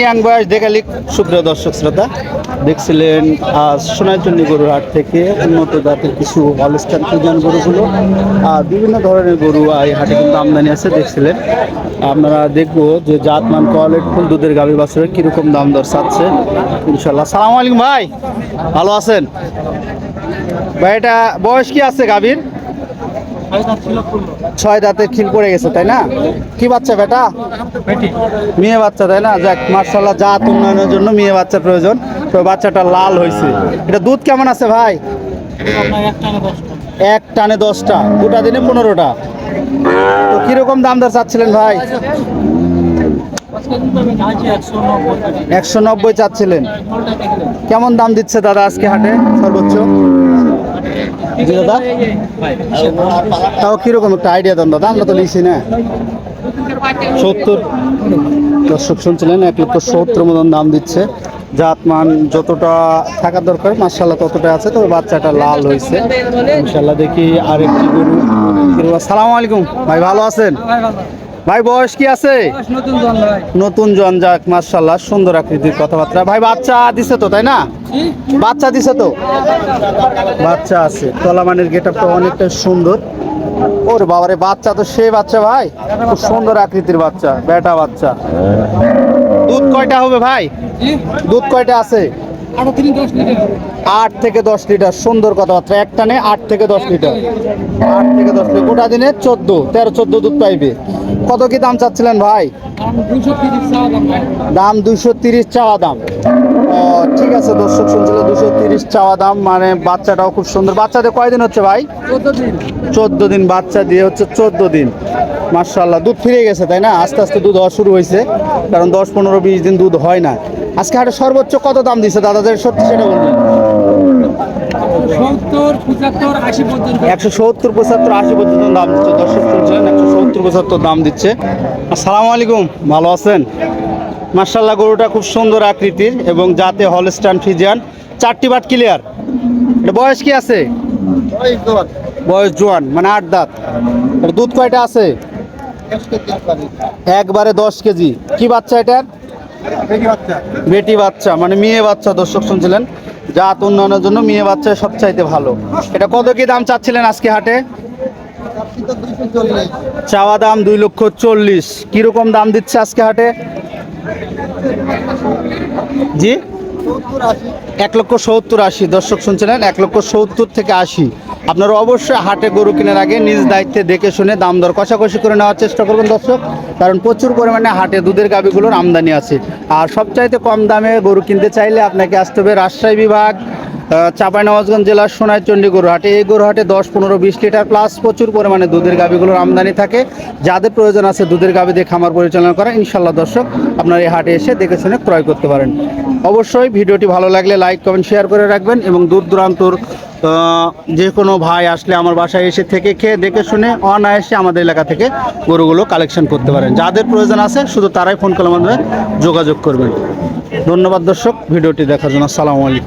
Young বয়স দেখালি সুপ্রিয় দর্শক শ্রোতা, দেখছিলেন আজ সোনাইচন্ডী গরুর হাট থেকে উন্নত জাতের কিছু হলস্টান ফ্রিজান গরুগুলো। আর বিভিন্ন ধরনের গরু এই হাটে কিন্তু আমদানি আছে, দেখছিলেন। আপনারা দেখব যে জাতমান, কোয়ালিটি, ফুল দুধের গাভী বাছরের কীরকম দাম দর চাচ্ছে ইনশাল্লাহ সালাম আলাইকুম ভাই, ভালো আছেন? ভাই, এটা বয়স কি আছে গাভীর? ছয় দাঁতের খিল পড়ে গেছে তাই না? কি বাচ্চা বেটা? মেয়ে বাচ্চা তাই না? যাক মার্শাল্লাহ জাত উন্নয়নের জন্য মেয়ে বাচ্চা প্রয়োজন। তো বাচ্চাটা লাল হয়েছে। এটা দুধ কেমন আছে ভাই? এক টানে দশটা। দুটা দিনে পনেরোটা। তো কীরকম দাম দর চাচ্ছিলেন ভাই? একশো নব্বই চাচ্ছিলেন। কেমন দাম দিচ্ছে দাদা আজকে হাটে? সর্বোচ্চ? জি দাদা? তাও কীরকম একটা আইডিয়া দেন দাদা? আমরা তো লিখছি না। সত্তর। দর্শক শুনছিলেন এক লক্ষ সত্তর মতন দাম দিচ্ছে। জাতমান যতটা থাকা দরকার মার্শাল্লাহ ততটা আছে তবে বাচ্চাটা লাল হয়েছে। ইনশাল্লাহ দেখি আরেকটি গরু। গরু আসসালামু আলাইকুম। ভাই ভালো আছেন? ভাই বয়স কি আছে? নতুন জন যাক মার্শাল্লাহ সুন্দর আকৃতির কথাবার্তা। ভাই বাচ্চা দিছে তো তাই না? বাচ্চা দিছে তো? বাচ্চা আছে। তলামানের গেট আপটা অনেকটা সুন্দর। ওর বাবারে বাচ্চা তো সে বাচ্চা ভাই। খুব সুন্দর আকৃতির বাচ্চা বেটা বাচ্চা। দুধ কয়টা হবে ভাই? দুধ কয়টা আছে? আট থেকে দশ লিটার, সুন্দর কথাবার্তা। এক টানে আট থেকে দশ লিটার। আট থেকে দশ লিটার। গোটা দিনে চোদ্দ, তেরো, চোদ্দ দুধ পাইবে। কত কি দাম চাচ্ছিলেন ভাই? দাম দুশো তিরিশ চাওয়া দাম। ঠিক আছে দর্শক শুনছিল দুশো তিরিশ চাওয়া দাম। মানে বাচ্চাটাও খুব সুন্দর। বাচ্চাদের কয়দিন হচ্ছে ভাই? চোদ্দ দিন। বাচ্চা দিয়ে হচ্ছে চোদ্দ দিন। মার্শাল্লাহ দুধ ফিরে গেছে, তাই না? আস্তে আস্তে দুধ হওয়া শুরু হয়েছে। কারণ দশ, পনেরো, বিশ দিন দুধ হয় না। আজকে হাটে সর্বোচ্চ কত দাম দিচ্ছে দাদাদের সত্যি সেটা বলবেন একশো সত্তর পঁচাত্তর আশি পর্যন্ত দাম দিচ্ছে। দর্শক শুনছিলেন একশো সত্তর পঁচাত্তর দাম দিচ্ছে। আসসালামু আলাইকুম ভালো আছেন? মার্শাল্লাহ গরুটা খুব সুন্দর আকৃতির এবং যাতে হলস্টান ফিজিয়ান। চারটি বাট ক্লিয়ার। এটা বয়স কি আছে? বয়স জোয়ান মানে আট দাঁত। দুধ কয়টা আছে? একবারে দশ কেজি। কি বাচ্চা এটার? বেটি বাচ্চা মানে মেয়ে বাচ্চা দর্শক শুনছিলেন। জাত উন্নয়নের জন্য মেয়ে বাচ্চা সবচাইতে ভালো। এটা কত কি দাম চাচ্ছিলেন আজকে হাটে? চাওয়া দাম দুই লক্ষ চল্লিশ। কীরকম দাম দিচ্ছে আজকে হাটে? জি? এক লক্ষ সত্তর আশি। দর্শক শুনছিলেন, এক লক্ষ সত্তর থেকে আশি। আপনারা অবশ্যই হাটে গরু কেনার আগে নিজ দায়িত্বে দেখে শুনে দাম দর কষাকষি করে নেওয়ার চেষ্টা করবেন, দর্শক। কারণ প্রচুর পরিমাণে হাটে দুধের গাভিগুলোর আমদানি আছে। আর সবচাইতে কম দামে গরু কিনতে চাইলে আপনাকে আসতে হবে রাজশাহী বিভাগ চাঁপাইনবাবগঞ্জ জেলার সোনাইচন্ডী গরু হাটে এই গরু হাটে দশ, পনেরো, বিশ লিটার প্লাস প্রচুর পরিমাণে দুধের গাভিগুলোর আমদানি থাকে। যাদের প্রয়োজন আছে দুধের গাভি দিয়ে খামার পরিচালনা করা ইনশাল্লাহ দর্শক, আপনার এই হাটে এসে দেখে শুনে ক্রয় করতে পারেন। অবশ্যই ভিডিওটি ভালো লাগলে লাইক কমেন্ট শেয়ার করে রাখবেন এবং দূর দূরান্তর আহ, যে কোনো ভাই আসলে আমার বাসায় এসে থেকে খেয়ে দেখে শুনে অনায়াসে আমাদের এলাকা থেকে গরুগুলো কালেকশন করতে পারেন। যাদের প্রয়োজন আছে শুধু তারাই ফোন কলের মাধ্যমে যোগাযোগ করবেন। ধন্যবাদ দর্শক ভিডিওটি দেখার জন্য আসসালামু আলাইকুম।